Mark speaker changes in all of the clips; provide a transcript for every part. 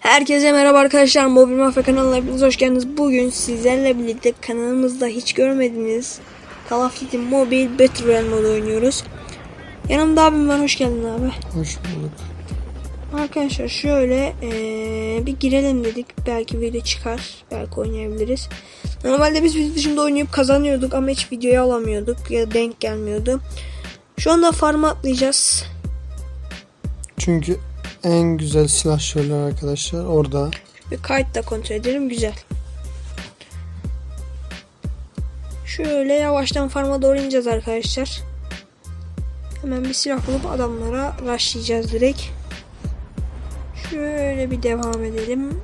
Speaker 1: Herkese merhaba arkadaşlar. Mobil Mafya kanalına hepiniz hoş geldiniz. Bugün sizlerle birlikte kanalımızda hiç görmediğiniz Call of Duty Mobile Battle Royale modu oynuyoruz. Yanımda abim var. Hoş geldin abi.
Speaker 2: Hoş bulduk.
Speaker 1: Arkadaşlar şöyle eee, bir girelim dedik. Belki video çıkar. Belki oynayabiliriz. Normalde biz video dışında oynayıp kazanıyorduk ama hiç videoyu alamıyorduk ya denk gelmiyordu. Şu anda farma atlayacağız.
Speaker 2: Çünkü en güzel silah şöyle arkadaşlar orada.
Speaker 1: Bir kayıt da kontrol edelim. Güzel. Şöyle yavaştan farma doğru ineceğiz arkadaşlar. Hemen bir silah bulup adamlara rushlayacağız direkt. Şöyle bir devam edelim.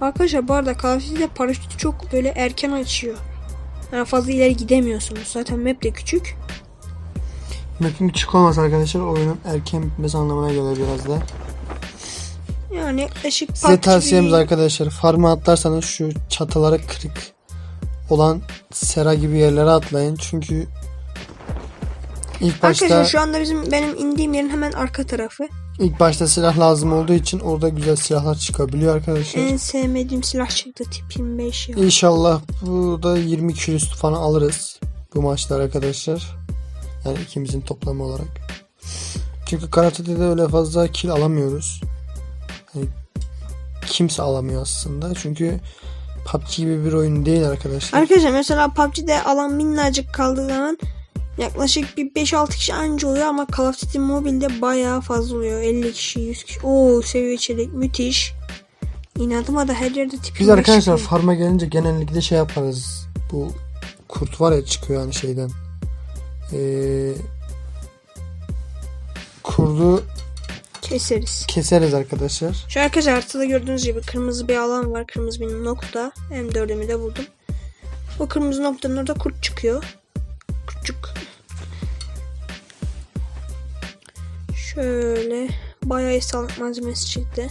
Speaker 1: Arkadaşlar bu arada Call of paraşütü çok böyle erken açıyor. Yani fazla ileri gidemiyorsunuz. Zaten map de küçük.
Speaker 2: Map'in küçük olmasa arkadaşlar oyunun erken bitmesi anlamına gelir biraz da.
Speaker 1: Yani yaklaşık
Speaker 2: Size tavsiyemiz
Speaker 1: bir-
Speaker 2: arkadaşlar farma atlarsanız şu çatıları kırık olan sera gibi yerlere atlayın. Çünkü ilk başta
Speaker 1: Arkadaşlar şu anda bizim benim indiğim yerin hemen arka tarafı.
Speaker 2: ilk başta silah lazım olduğu için orada güzel silahlar çıkabiliyor arkadaşlar.
Speaker 1: En sevmediğim silah çıktı tip 25 ya.
Speaker 2: İnşallah bu da 20 kilo falan alırız bu maçlar arkadaşlar. Yani ikimizin toplamı olarak. Çünkü karate'de de öyle fazla kill alamıyoruz. Yani kimse alamıyor aslında. Çünkü PUBG gibi bir oyun değil arkadaşlar.
Speaker 1: Arkadaşlar mesela PUBG'de alan minnacık kaldığı zaman yaklaşık bir 5-6 kişi anca oluyor ama Call of Duty Mobile'de bayağı fazla oluyor. 50 kişi, 100 kişi. Oo seviye çelik müthiş. İnadıma da her yerde tip
Speaker 2: Biz
Speaker 1: 25
Speaker 2: arkadaşlar
Speaker 1: çıkıyor.
Speaker 2: farma gelince genellikle şey yaparız. Bu kurt var ya çıkıyor yani şeyden. Ee, kurdu
Speaker 1: keseriz.
Speaker 2: keseriz arkadaşlar.
Speaker 1: Şu arkadaşlar haritada gördüğünüz gibi kırmızı bir alan var. Kırmızı bir nokta. M4'ümü de buldum. O kırmızı noktanın orada kurt çıkıyor. Kurtçuk. Şöyle bayağı sağlık malzemesi çıktı.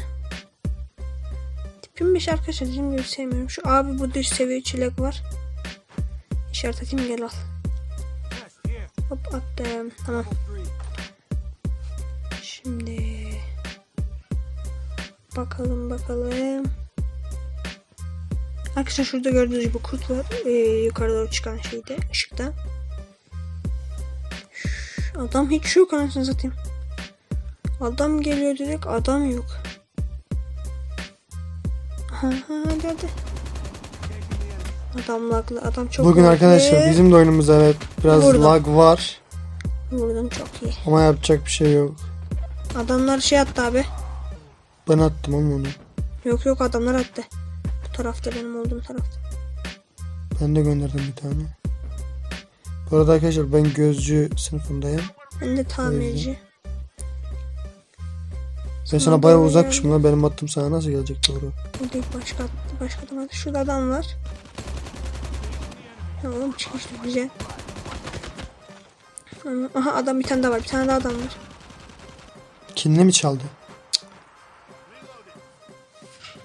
Speaker 1: Tipim bir arkadaşlar gibi sevmiyorum. Şu abi bu düz seviye çilek var. İşaret atayım gel al. Hop attım. Tamam. Şimdi Bakalım bakalım. Arkadaşlar şurada gördüğünüz gibi kurt var. Ee, yukarı doğru çıkan şeyde ışıkta. Adam hiç yok anasını satayım. Adam geliyor dedik adam yok. Aha, hadi hadi. Adam laglı adam çok
Speaker 2: Bugün
Speaker 1: laglı.
Speaker 2: arkadaşlar bizim de oyunumuzda evet biraz
Speaker 1: Vurdum.
Speaker 2: lag var
Speaker 1: Vurdum çok iyi.
Speaker 2: ama yapacak bir şey yok.
Speaker 1: Adamlar şey attı abi.
Speaker 2: Ben attım ama onu.
Speaker 1: Yok yok adamlar attı. Bu tarafta benim olduğum tarafta.
Speaker 2: Ben de gönderdim bir tane. Bu arada arkadaşlar ben gözcü sınıfındayım.
Speaker 1: Ben de tamirci.
Speaker 2: Ben sana bayağı uzakmışım lan benim attım sana nasıl gelecek doğru.
Speaker 1: Bu değil başka başka adam var. Şurada adam var. Oğlum çıkmıştı güzel. Aha adam bir tane daha var. Bir tane daha adam var.
Speaker 2: Kinle mi çaldı? Cık.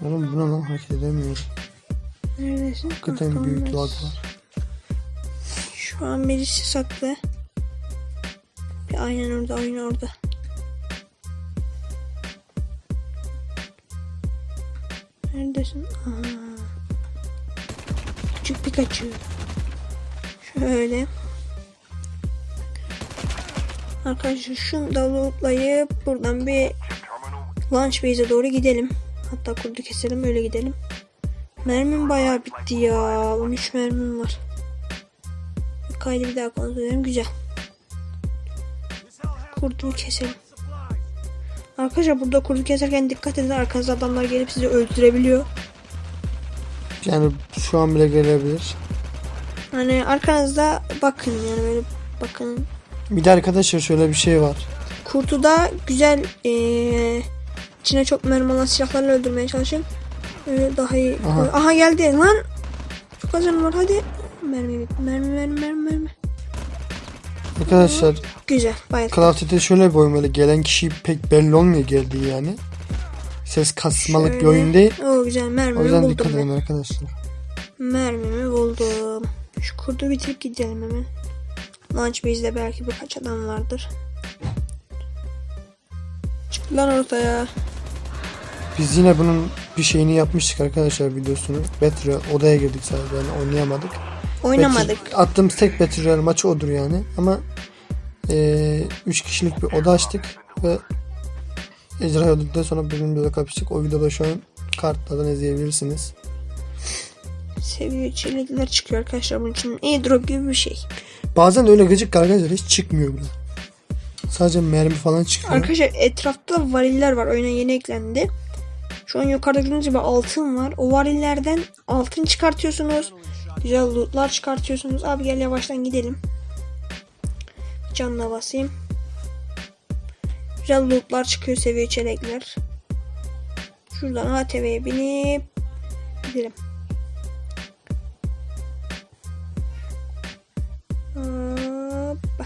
Speaker 2: Oğlum bu ne lan hareket edemiyorum.
Speaker 1: Neredesin?
Speaker 2: Hakikaten büyük lag var.
Speaker 1: Şu an birisi saklı. Bir aynen orada oyun orada. Neredesin? Aha. Küçük Pikachu. Şöyle. Arkadaşlar şunu da lootlayıp buradan bir launch base'e doğru gidelim. Hatta kurdu keselim öyle gidelim. Mermim bayağı bitti ya. 13 mermim var. Kaydı bir daha kontrol edelim. Güzel. Kurdu keselim. Arkadaşlar burada kurdu keserken dikkat edin. Arkanızda adamlar gelip sizi öldürebiliyor.
Speaker 2: Yani şu an bile gelebilir.
Speaker 1: Hani arkanızda bakın yani böyle bakın.
Speaker 2: Bir de arkadaşlar şöyle bir şey var.
Speaker 1: Kurtu da güzel eee içine çok mermi olan silahlarla öldürmeye çalışın. Öyle daha iyi.
Speaker 2: Aha.
Speaker 1: Aha, geldi lan. Çok az canım var hadi. Mermi bit. Mermi mermi mermi mermi.
Speaker 2: Arkadaşlar
Speaker 1: Güzel. Bayağı.
Speaker 2: Call of Duty şöyle bir oyun böyle gelen kişi pek belli olmuyor geldiği yani. Ses kasmalık bir
Speaker 1: Şöyle.
Speaker 2: oyun değil.
Speaker 1: O güzel
Speaker 2: O
Speaker 1: mermimi
Speaker 2: yüzden
Speaker 1: buldum
Speaker 2: dikkat edin arkadaşlar.
Speaker 1: Mermimi buldum. Şu kurdu bitirip gidelim hemen. Launch base'de belki birkaç adam vardır. Çık Lan ortaya.
Speaker 2: Biz yine bunun bir şeyini yapmıştık arkadaşlar videosunu. Battle odaya girdik sadece yani oynayamadık.
Speaker 1: Oynamadık.
Speaker 2: Battle- attığımız tek Battle Royale maçı odur yani. Ama 3 kişilik bir oda açtık ve icra olduktan sonra birbirimize kapıştık. O videoda şu an kartlardan izleyebilirsiniz.
Speaker 1: Seviye çelikler çıkıyor arkadaşlar bunun için. Airdrop gibi bir şey.
Speaker 2: Bazen öyle gıcık arkadaşlar hiç çıkmıyor bile. Sadece mermi falan çıkıyor.
Speaker 1: Arkadaşlar etrafta variller var. Oyuna yeni eklendi. Şu an yukarıda gördüğünüz gibi altın var. O varillerden altın çıkartıyorsunuz. Güzel lootlar çıkartıyorsunuz. Abi gel yavaştan gidelim. Canına basayım. Güzel lootlar çıkıyor seviye çelekler. Şuradan ATV'ye binip gidelim. Hoppa.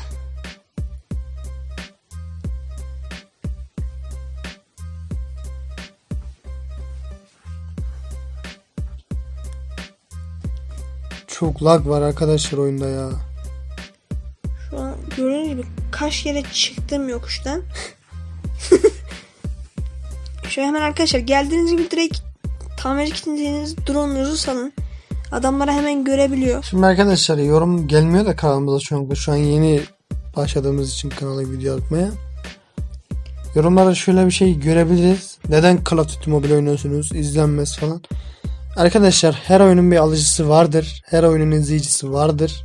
Speaker 2: Çok lag var arkadaşlar oyunda ya.
Speaker 1: Şu an gördüğünüz gibi kaç kere çıktım yokuştan. Şu hemen arkadaşlar geldiğiniz gibi direkt tamirci kitiniz drone'unuzu salın. Adamlara hemen görebiliyor.
Speaker 2: Şimdi arkadaşlar yorum gelmiyor da kanalımıza an, şu an yeni başladığımız için kanala video atmaya. Yorumlarda şöyle bir şey görebiliriz. Neden Call of Duty Mobile oynuyorsunuz? İzlenmez falan. Arkadaşlar her oyunun bir alıcısı vardır. Her oyunun izleyicisi vardır.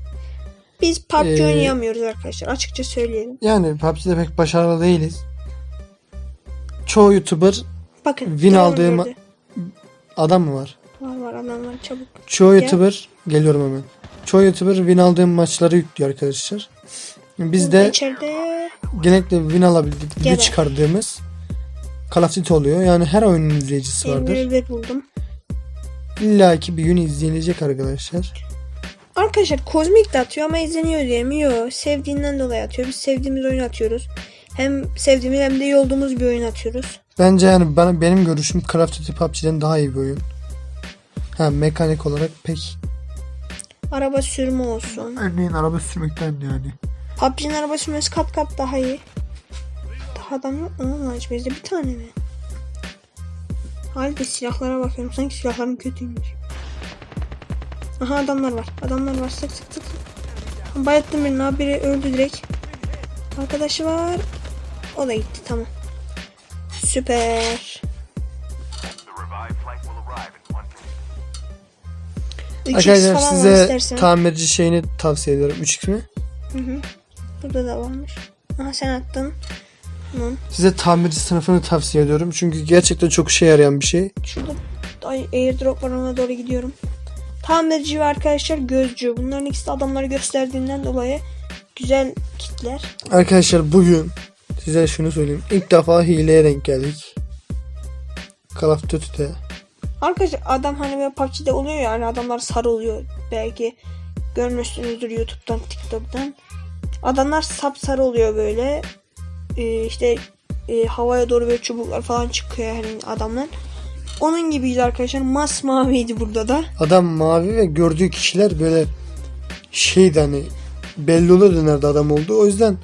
Speaker 1: Biz PUBG
Speaker 2: Ee,
Speaker 1: oynayamıyoruz arkadaşlar. Açıkça söyleyelim.
Speaker 2: Yani PUBG'de pek başarılı değiliz. Çoğu YouTuber
Speaker 1: Bakın.
Speaker 2: Win aldığım-
Speaker 1: gördü.
Speaker 2: adam mı var?
Speaker 1: Var adam var çabuk.
Speaker 2: Çoğu
Speaker 1: Gel.
Speaker 2: YouTuber geliyorum hemen. Çoğu YouTuber win aldığım maçları yüklüyor arkadaşlar. Biz de
Speaker 1: İçeride
Speaker 2: genellikle win alabildik,
Speaker 1: Gel.
Speaker 2: bir çıkardığımız Call of Duty oluyor. Yani her oyunun izleyicisi vardır.
Speaker 1: bir buldum.
Speaker 2: İlla ki bir gün izlenecek arkadaşlar.
Speaker 1: Arkadaşlar kozmik de atıyor ama izleniyor diyemiyor. Sevdiğinden dolayı atıyor. Biz sevdiğimiz oyunu atıyoruz. Hem sevdiğimiz hem de iyi olduğumuz bir oyun atıyoruz.
Speaker 2: Bence yani bana benim görüşüm Call of Duty PUBG'den daha iyi bir oyun. Ha mekanik olarak pek
Speaker 1: Araba sürme olsun.
Speaker 2: örneğin araba sürmekten yani.
Speaker 1: PUBG'nin araba sürmesi kat kat daha iyi. Daha adam yok mu lan Lodge bir tane mi? Halde silahlara bakıyorum. Sanki silahlarım kötüymüş. Aha adamlar var. Adamlar var. Sık sık. sık. Bayattım birini abi. Biri öldü direkt. Arkadaşı var. O da gitti. Tamam. Süper.
Speaker 2: Arkadaşlar
Speaker 1: falan var
Speaker 2: size
Speaker 1: istersen.
Speaker 2: tamirci şeyini tavsiye ediyorum. 3x mi?
Speaker 1: Hı hı. Burada da varmış. Aha sen attın. Tamam.
Speaker 2: Size tamirci sınıfını tavsiye ediyorum. Çünkü gerçekten çok işe yarayan bir şey.
Speaker 1: Şurada ay, airdrop var ona doğru gidiyorum. Tamirci ve arkadaşlar gözcü. Bunların ikisi de adamları gösterdiğinden dolayı güzel kitler.
Speaker 2: Arkadaşlar bugün size şunu söyleyeyim. İlk defa hileye denk geldik. Call of Duty'de.
Speaker 1: Arkadaşlar adam hani böyle PUBG'de oluyor ya hani adamlar sarı oluyor. Belki görmüşsünüzdür YouTube'dan, TikTok'tan. Adamlar sapsarı oluyor böyle. Ee, işte e, havaya doğru böyle çubuklar falan çıkıyor hani adamlar. Onun gibiydi arkadaşlar. Masmaviydi burada da.
Speaker 2: Adam mavi ve gördüğü kişiler böyle şeydi hani belli oluyordu nerede adam olduğu. O yüzden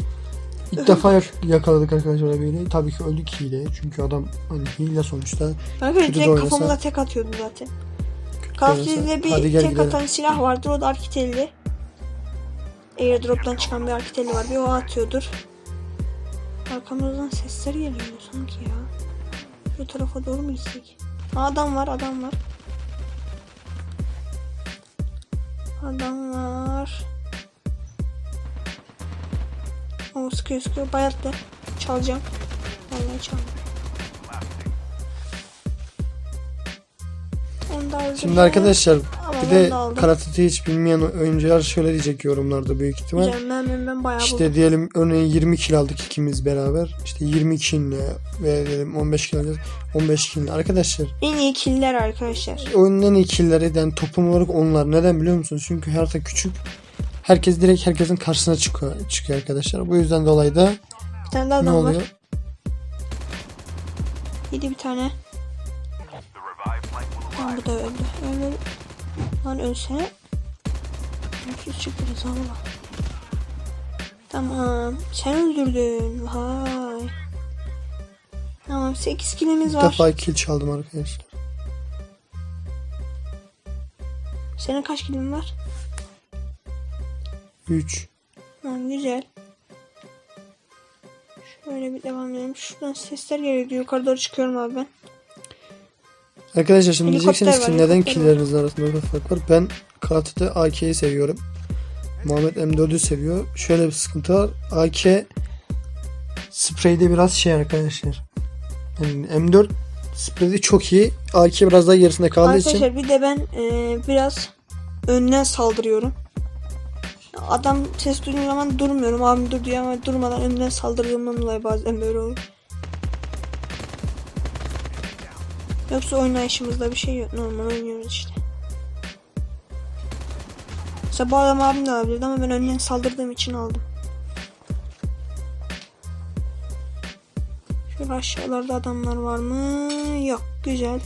Speaker 2: ilk defa yak- yakaladık arkadaşlar böyle. Tabii ki öldük hile. Çünkü adam hani hile sonuçta. Kötü de
Speaker 1: direkt
Speaker 2: oynasa-
Speaker 1: kafamıza tek atıyordu zaten. Duty'de
Speaker 2: Hadi
Speaker 1: bir
Speaker 2: gel
Speaker 1: tek
Speaker 2: gidelim.
Speaker 1: atan silah vardır o da Arkitelli. Airdrop'tan çıkan bir Arkitelli var bir o atıyordur. Arkamızdan sesler geliyor sanki ya. Şu tarafa doğru mu gitsek? Aa, adam var adam var. Adam var. O sıkıyor sıkıyor bayatlı. Çalacağım. Vallahi çalacağım. Da.
Speaker 2: Şimdi arkadaşlar
Speaker 1: Ama
Speaker 2: bir de
Speaker 1: de aldım.
Speaker 2: Karate hiç bilmeyen oyuncular şöyle diyecek yorumlarda büyük ihtimal.
Speaker 1: Ben, ben bayağı buldum.
Speaker 2: İşte diyelim örneğin 20 kill aldık ikimiz beraber. İşte 20 kill ve dedim 15 kill alacağız. 15 kill. Arkadaşlar
Speaker 1: En iyi killer arkadaşlar.
Speaker 2: oyunun en iyi killleri yani toplum olarak onlar. Neden biliyor musunuz? Çünkü harita küçük. Herkes direkt herkesin karşısına çıkıyor, çıkıyor arkadaşlar. Bu yüzden dolayı da
Speaker 1: Bir tane daha
Speaker 2: ne
Speaker 1: adam var.
Speaker 2: oluyor?
Speaker 1: Yedi bir tane. Lan bu da öldü. Öldü. Lan ölsene. Mutsuz çıkıyoruz valla. Tamam. Sen öldürdün. Vay. Tamam 8 kilimiz
Speaker 2: Bir
Speaker 1: var.
Speaker 2: defa kill çaldım arkadaşlar.
Speaker 1: Senin kaç kilin var?
Speaker 2: 3.
Speaker 1: Tamam güzel. Şöyle bir devam edelim. Şuradan sesler geliyor. Yukarı doğru çıkıyorum abi ben.
Speaker 2: Arkadaşlar şimdi
Speaker 1: Helikopter
Speaker 2: diyeceksiniz
Speaker 1: var,
Speaker 2: ki neden killerinizin arasında böyle fark var? Ben Call AK'yi seviyorum. Muhammed M4'ü seviyor. Şöyle bir sıkıntı var. AK spreyde biraz şey arkadaşlar. Yani M4 spreyde çok iyi. AK biraz daha gerisinde kaldığı için
Speaker 1: Arkadaşlar bir de ben e, biraz önden saldırıyorum. Adam ses duyduğum zaman durmuyorum. Abim dur diyor ama durmadan önden saldırdığımdan dolayı bazen böyle oluyor. Yoksa oynayışımızda bir şey yok. Normal oynuyoruz işte. Mesela bu adam abim de alabilirdi ama ben önden saldırdığım için aldım. Şöyle aşağılarda adamlar var mı? Yok. Güzel.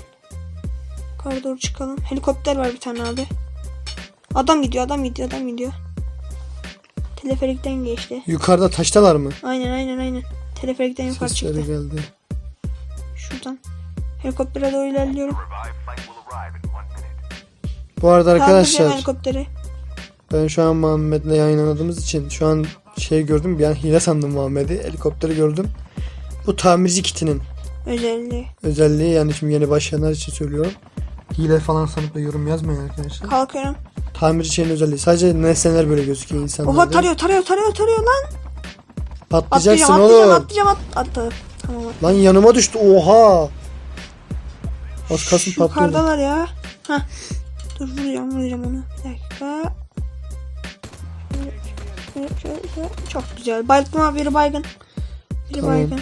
Speaker 1: Yukarı doğru çıkalım. Helikopter var bir tane abi. Adam gidiyor, adam gidiyor, adam gidiyor. Teleferikten geçti.
Speaker 2: yukarıda taştalar mı?
Speaker 1: Aynen, aynen, aynen. Teleferikten yukarı
Speaker 2: Sesleri
Speaker 1: çıktı.
Speaker 2: geldi.
Speaker 1: Şuradan. Helikoptere doğru ilerliyorum.
Speaker 2: Bu arada arkadaşlar
Speaker 1: helikopteri.
Speaker 2: ben şu an Muhammed'le yayınladığımız için şu an şey gördüm bir an hile sandım Muhammed'i. Helikopteri gördüm. Bu tamirci kitinin
Speaker 1: Özelliği.
Speaker 2: özelliği yani şimdi yeni başlayanlar için söylüyorum. Hile falan sanıp da yorum yazmayın arkadaşlar.
Speaker 1: Kalkıyorum.
Speaker 2: Tamirci şeyin özelliği. Sadece nesneler böyle gözüküyor insanlarda.
Speaker 1: Oha tarıyor, tarıyor, tarıyor, tarıyor lan.
Speaker 2: Atlayacaksın
Speaker 1: Atlayacağım,
Speaker 2: oğlum.
Speaker 1: atlayacağım, atlayacağım. At, attı. Tamam.
Speaker 2: Lan yanıma düştü. Oha. Az
Speaker 1: Şu
Speaker 2: patlıyor.
Speaker 1: Yukarıdalar ya. Heh. Dur vuracağım, vuracağım onu. Bir dakika. Şöyle, şöyle, şöyle. Çok güzel. Bayılttım abi biri baygın. Biri
Speaker 2: Tamam.
Speaker 1: baygın.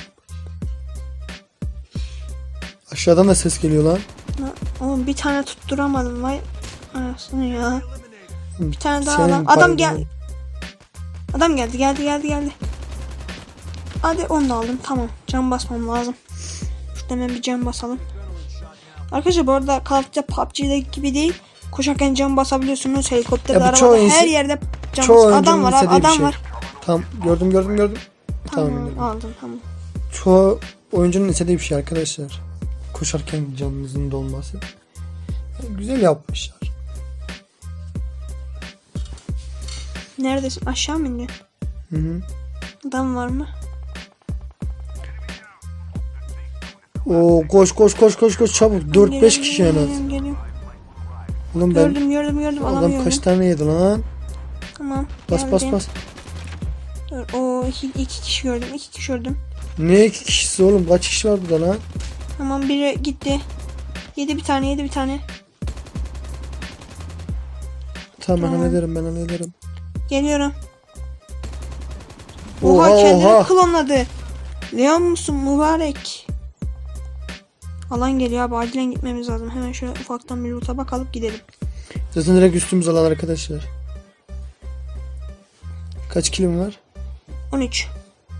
Speaker 2: Aşağıdan da ses geliyor lan.
Speaker 1: Lan, Oğlum bir tane tutturamadım vay anasını ya. Bir tane daha
Speaker 2: Senin
Speaker 1: adam. Adam gel. Adam geldi geldi geldi geldi. Hadi onu da aldım tamam. Can basmam lazım. Şurada hemen bir can basalım. Arkadaşlar bu arada Call of Duty PUBG'deki gibi değil. Koşarken can basabiliyorsunuz. Helikopterde
Speaker 2: Ya
Speaker 1: arabada her yerde can
Speaker 2: çoğu
Speaker 1: bas. Adam var abi adam
Speaker 2: şey.
Speaker 1: var.
Speaker 2: Tam gördüm gördüm gördüm. Tamam.
Speaker 1: Tamam aldım tamam.
Speaker 2: Çoğu oyuncunun istediği bir şey arkadaşlar. Koşarken canınızın dolması. Yani güzel yapmışlar.
Speaker 1: Neredesin? Aşağı mı indin?
Speaker 2: Hı hı.
Speaker 1: Adam var mı?
Speaker 2: Oo koş koş koş koş koş çabuk. 4-5 kişi en az.
Speaker 1: Geliyorum, geliyorum.
Speaker 2: Oğlum ben
Speaker 1: Gördüm gördüm gördüm
Speaker 2: adam
Speaker 1: alamıyorum.
Speaker 2: kaç tane yedi lan?
Speaker 1: Tamam.
Speaker 2: Bas bas
Speaker 1: geldim.
Speaker 2: bas.
Speaker 1: Dur, o iki, iki kişi gördüm. iki kişi gördüm.
Speaker 2: Ne iki kişisi oğlum? Kaç kişi var burada lan?
Speaker 1: Tamam biri gitti. Yedi bir tane yedi bir tane.
Speaker 2: Tamam ben
Speaker 1: Tamam.
Speaker 2: hallederim ben hallederim.
Speaker 1: Geliyorum.
Speaker 2: Oha,
Speaker 1: Oha, kendini
Speaker 2: oha.
Speaker 1: klonladı. Leon musun mübarek? Alan geliyor abi acilen gitmemiz lazım. Hemen şöyle ufaktan bir loot'a bakalım gidelim.
Speaker 2: Zaten direkt üstümüz alan arkadaşlar. Kaç kilim var?
Speaker 1: 13.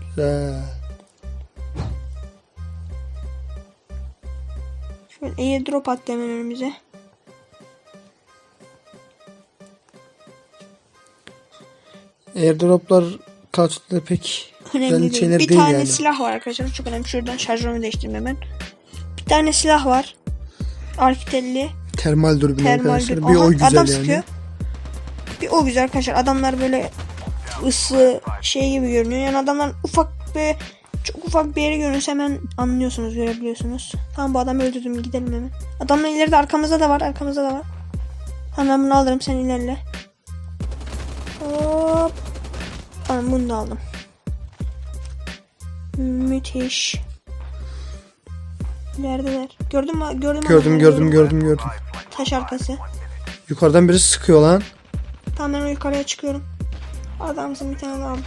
Speaker 2: Güzel.
Speaker 1: Şöyle airdrop attı hemen önümüze.
Speaker 2: Airdroplar kartlarda pek
Speaker 1: Önemli değil. Bir
Speaker 2: değil
Speaker 1: tane
Speaker 2: yani.
Speaker 1: silah var arkadaşlar. Çok önemli. Şuradan şarjörümü değiştireyim hemen. Bir tane silah var. Arkitelli.
Speaker 2: Termal dürbün
Speaker 1: Termal
Speaker 2: arkadaşlar.
Speaker 1: dürbün.
Speaker 2: Bir
Speaker 1: Aha,
Speaker 2: o güzel
Speaker 1: adam
Speaker 2: yani.
Speaker 1: sıkıyor. Bir o güzel arkadaşlar. Adamlar böyle ısı şey gibi görünüyor. Yani adamlar ufak bir çok ufak bir yere görünse hemen anlıyorsunuz, görebiliyorsunuz. Tamam bu adamı öldürdüm gidelim hemen. Adamla ileride arkamızda da var, arkamızda da var. Hemen bunu alırım sen ilerle. Hop. Tamam bunu da aldım. Müthiş. İlerideler. Gördün mü?
Speaker 2: Gördüm
Speaker 1: adamları?
Speaker 2: gördüm gördüm gördüm.
Speaker 1: Taş arkası.
Speaker 2: Yukarıdan birisi sıkıyor lan.
Speaker 1: Tamam ben yukarıya çıkıyorum. Adamsın bir tane daha aldım.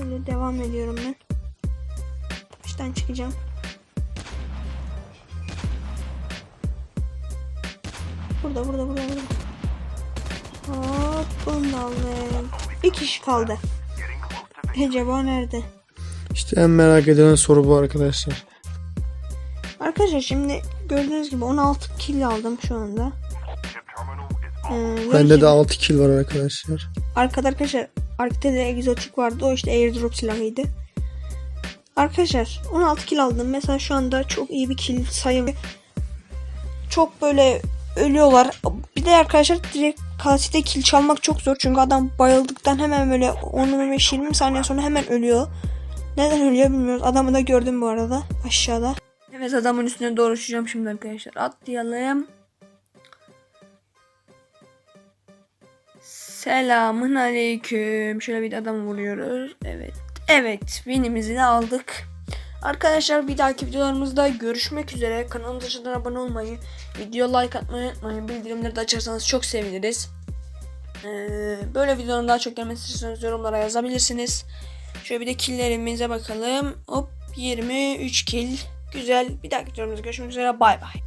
Speaker 1: Böyle devam ediyorum ben. Taştan çıkacağım. Burada burada burada burada. Hop bunu da aldım. Bir kişi kaldı. Acaba nerede?
Speaker 2: İşte en merak edilen soru bu arkadaşlar.
Speaker 1: Arkadaşlar şimdi gördüğünüz gibi 16 kill aldım şu anda. Ee,
Speaker 2: Bende de 6 kill var arkadaşlar.
Speaker 1: Arkada arkadaşlar Ark'ta de egzotik vardı. O işte airdrop silahıydı. Arkadaşlar 16 kill aldım. Mesela şu anda çok iyi bir kill sayım. Çok böyle ölüyorlar. Bir de arkadaşlar direkt kaside kill çalmak çok zor. Çünkü adam bayıldıktan hemen böyle 10-15-20 saniye sonra hemen ölüyor. Neden ölüyor bilmiyoruz. Adamı da gördüm bu arada aşağıda. Evet adamın üstüne doğru uçacağım şimdi arkadaşlar. Atlayalım. Selamın aleyküm. Şöyle bir adamı vuruyoruz. Evet. Evet. Winimizi de aldık. Arkadaşlar bir dahaki videolarımızda görüşmek üzere. Kanalımıza abone olmayı, video like atmayı unutmayın. Bildirimleri de açarsanız çok seviniriz. Ee, böyle videoların daha çok gelmesi istiyorsanız yorumlara yazabilirsiniz. Şöyle bir de killlerimize bakalım. Hop 23 kill. Güzel. Bir dahaki videomuzda görüşmek üzere. Bay bay.